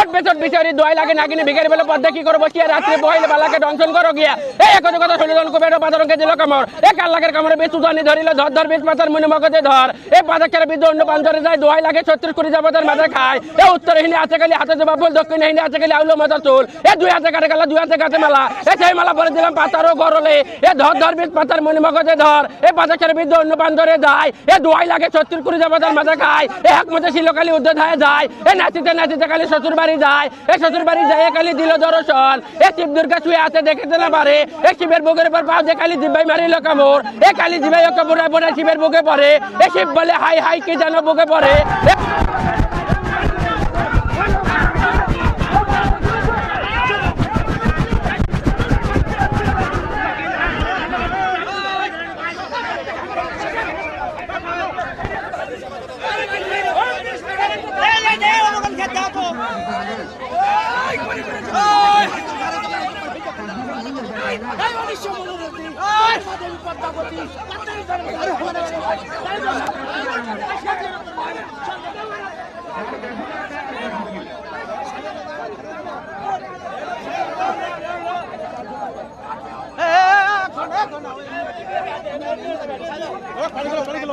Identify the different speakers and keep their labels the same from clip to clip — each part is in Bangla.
Speaker 1: উঠবে চট বিচারি দোয়াই লাগে নাগিনি ভিখারি বলে পদ্মা কি করব কি রাত্রে বইলে বালাকে দংশন করো গিয়া এই কথা শুনে কুবের দিল কামড়ে বেচু জানি ধরিল ধর ধর পাতার মনে মগজে ধর অন্য পাঞ্জরে যায় দোয়াই লাগে ছত্রিশ কোটি মাথা খায়। এ উত্তরহীনে আছে খালি হাতে জবা ফুল আছে খালি আউলো মাথা চুল। এ দুই হাতে কাটে গেল দুই হাতে কাটে মালা। এ সেই মালা পরে দিলাম পাতারও গরলে এ ধর ধর বেচ পাতার মনে মগজে ধর এ পাতাকের বিদ্য অন্য পাঞ্জরে যায়। এ দোয়াই লাগে ছত্রিশ কোটি যাবতের মাথা খায়। এ এক মধ্যে শিলকালি যায়। এ নাচিতে নাচিতে কালি শ্বশুর যায়, এ শ্বশুর বাড়ি যায় কালি দিল দর্শন, এ শিব দুর্গা শুয়ে আছে দেখেতে না পারে এ শিবের বুকের উপর পাও যে কালি জিব্বাই মারিল কামড়, এ কালি জিবাই ওকে বুড়া বুড়া শিবের বুকে পড়ে, এ শিব বলে হাই হাই, কি যেন বুকে পড়ে পানি গেল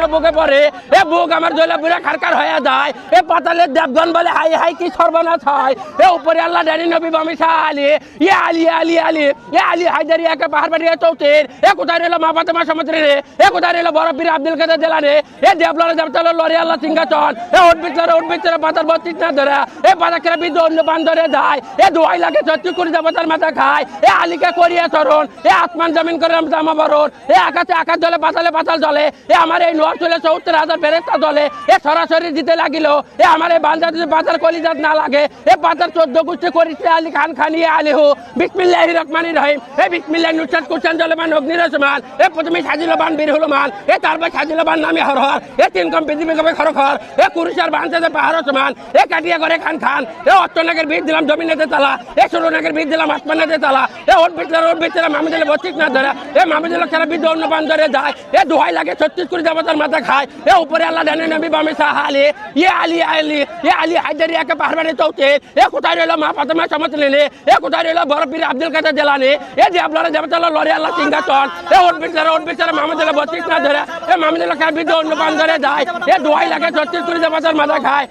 Speaker 1: বুকে পড়ে, এ বুক আমার জলে পুরা খারকার হয়ে যায়, এ পাতালের দেবগন বলে, হাই হাই, কি সর্বনাশ হয়। এ উপরে আল্লাহ ডানি নবী বামি শাহ আলী ইয়ে আলী আলী আলী, এ আলী হায়দারি একে পাহাড় বাড়ি চৌতের, এ কোথায় রইল মা ফাতেমা সমুদ্রে রে? এ কোথায় রইল বড় পীর আব্দুল কাদের জেলা রে এ দেবলারে দেবতাল লরি আল্লাহ সিংহাচন এ উঠ বিচরে উঠ বিচরে পাতার বত্রিশ না ধরে, এ পাতাকের বিদ্য অন্য পান ধরে যায়, এ দোয়াই লাগে সত্যি করে দেবতার মাথা খায়, এ আলীকে করিয়া চরণ, এ আসমান জমিন করে জামা বরণ, এ আকাশে আকাশ জলে, পাতালে পাতাল জলে এ আমার এই নোয়ার চলে সত্তর হাজার ফেরেস্তা দলে, এ সরাসরি দিতে লাগিল। এ আমার এই বান্দা যদি পাতার কলিজাত না লাগে। এ পাতার চোদ্দ গোষ্ঠী করিছে আলি খান খানিয়ে আলী হো বিসমিল্লাহ রহমানি রহিম। এ বিসমিল্লাহ নুসাদ কুচান জলমান অগ্নি রসমান এ প্রথমে সাজিল বান বীর হলো মান। এ তারপর সাজিল বান নামে হর হর এ তিন কম পৃথিবী কবে খর খর এ কুরুষার বানতে পাহাড় সমান এ কাটিয়া করে খান খান। এ অষ্টনাগের বীজ দিলাম জমিনেতে তালা। এ ষোলো নাগের বীজ দিলাম আসমানেতে তালা। এ ওর ভিতরে ওর ভিতরে মামিদিলে বত্রিশ না ধরে। এ মামিদিলে খেলা বীজ অন্য বান ধরে যায়। এ দোহাই লাগে ছত্রিশ কোটি দেবতার এ উপরে আল্লাহ ডানে নবী বামে শাহ আলী। ইয়ে আলী আলী, এ আলী হায়দারি একে পাহাড় বাড়ি চৌতে এ কোথায় রইল মা ফাতেমা সমত লেনে এ কোথায় রইল বড় পীর আব্দুল কাদের জেলানে? এ যে আপনারা দেবতাল লড়ে আল্লাহ সিংহাচন এ ওর ভিতরে ওর ভিতরে মামিদিলে বত্রিশ না ধরে। এ মামিদিলে খেলা বীজ অন্য বান ধরে যায়। এ দোহাই লাগে ছত্রিশ কোটি দেবতার মাথা খায়।